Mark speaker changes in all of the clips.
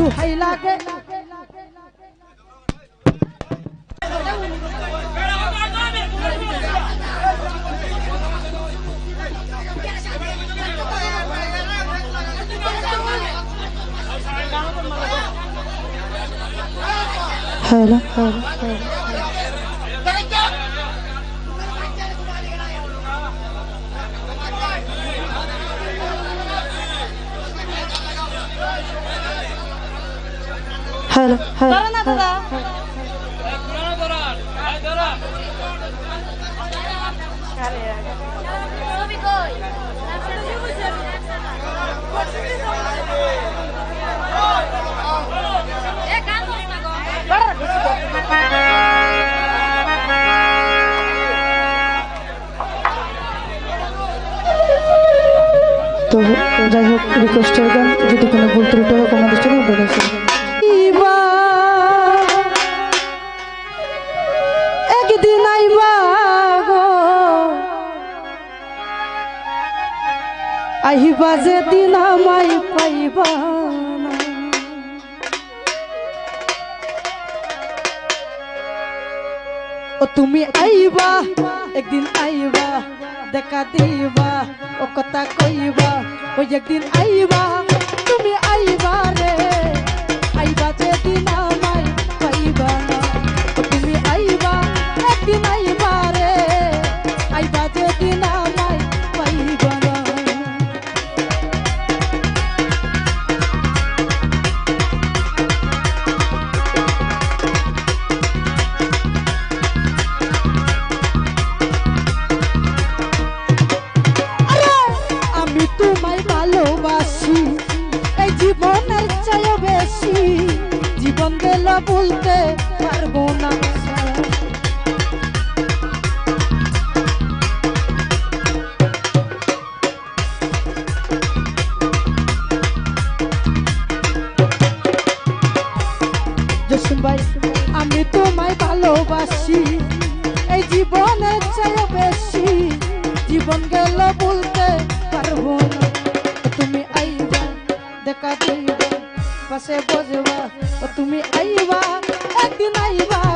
Speaker 1: দুহাই লাগে hello hello hello hello তো যাই হোক রিকোয়েস্টের গান যদি কোনো ভুল ত্রুটি হোক আমাদের জন্য বলেছে আহিবা যে দিন আমায় পাইবা না। ও তুমি আইবা একদিন আইবা দেখা দিবা ও কথা কইবা ওই একদিন আইবা চাইও বেশি। জীবন গেল বলতে পারব না। আমি তোমায় ভালোবাসি। এই জীবনের চেয়ে বেশি। জীবন গেল বলতে পারব না। তুমি আইবা দেখা দিবা বসবা ও তুমি আইবা একদিন আইবা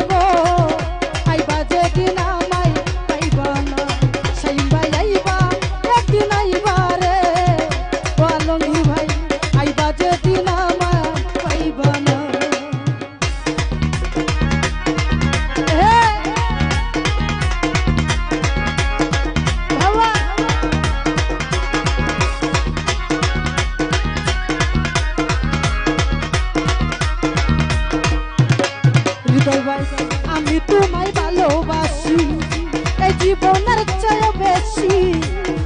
Speaker 1: চেয়ে বেশি।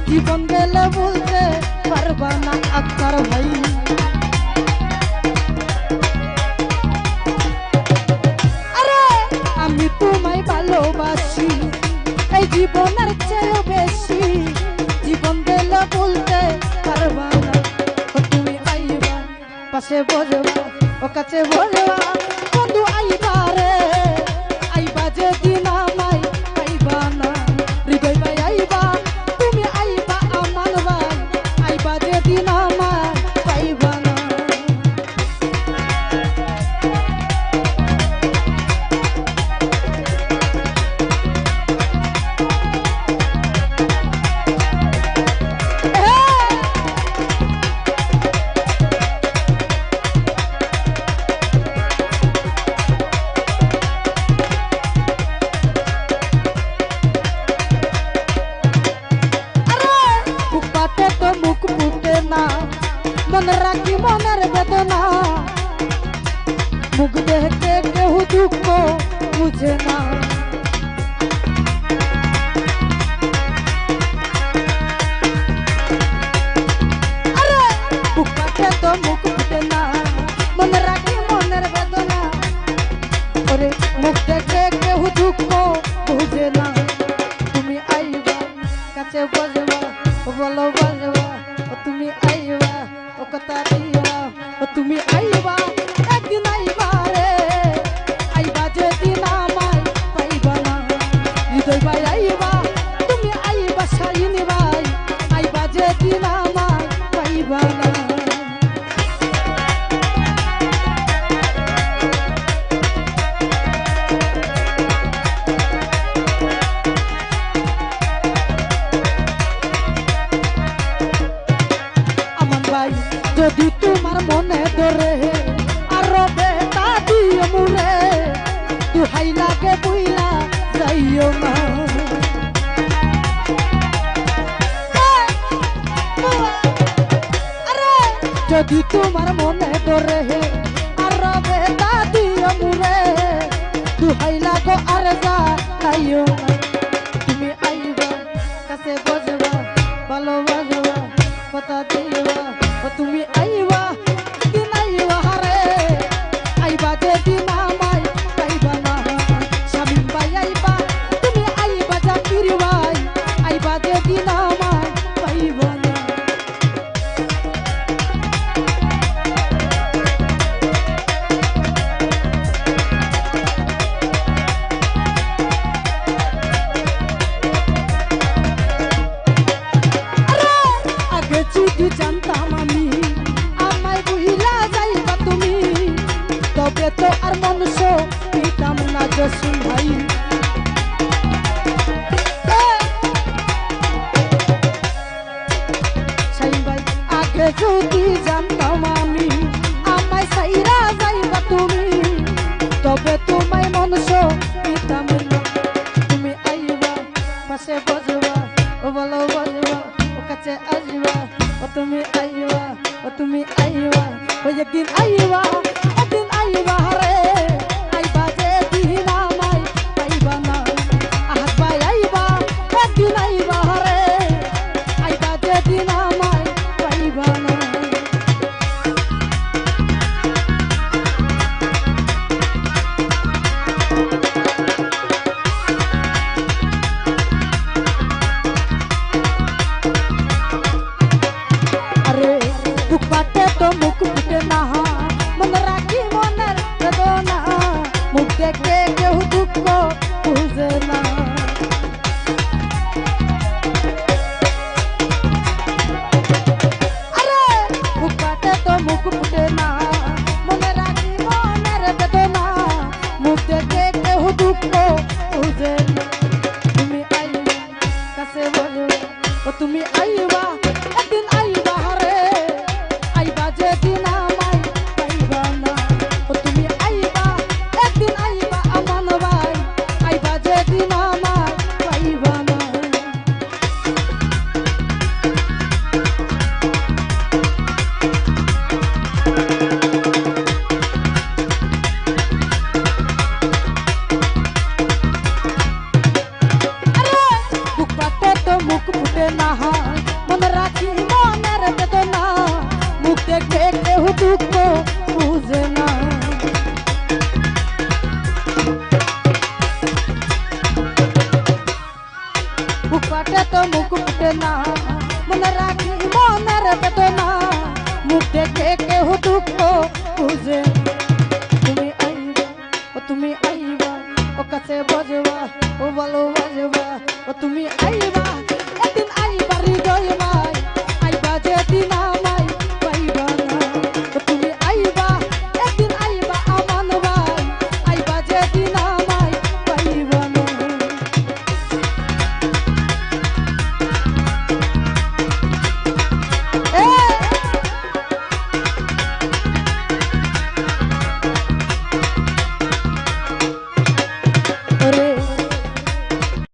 Speaker 1: জীবন গেলে বলতে পারবা না আক্তার ভাই। আরে, আমি তোমায় ভালোবাসি, এই জীবনের চেয়ে বেশি। জীবন গেলে বলতে পারবা না তুমি আইবা, পাশে বসবা, ও কাছে বসবা। মুখ দেখে কেউ দুঃখ বুঝে না আরে বুক পাতে তো মুখ ফুটে না মনে রাখি মনের বেদনা ওরে মুখ দেখে কেউ দুঃখ বুঝে না তুমি আইবা কাছে বসবা ও বলো বসবা ও তুমি আইবা ও কথা দিবা ও তুমি আইবা ধরে, আর বেতা দিও মুরে দুহাই লাগে বুইলা, যাইও না। যদি তোমার মনে ধরে, আর বেতা দিও মুরে দুহাই লাগো আর যাইও না। তুমি আইবা তো আর মনুষ্য পিতাম না জসুন ভাই। আগে যদি জানতাম আমি, আমায় সাইরা যাইবা তুমি, তবে তোমায় মনুষ্য পিতাম না। তুমি আইবা, পাশে বজবা ও বলো বজবা ও কাছে আসবা, ও তুমি আইবা, ও তুমি আইবা, ও একদিন আইবা। একদিন তুমি আইবা, ও কাছে বজবা, ও ভালো বাজবা, ও তুমি আইবা একদিন আইবা হৃদয় মা।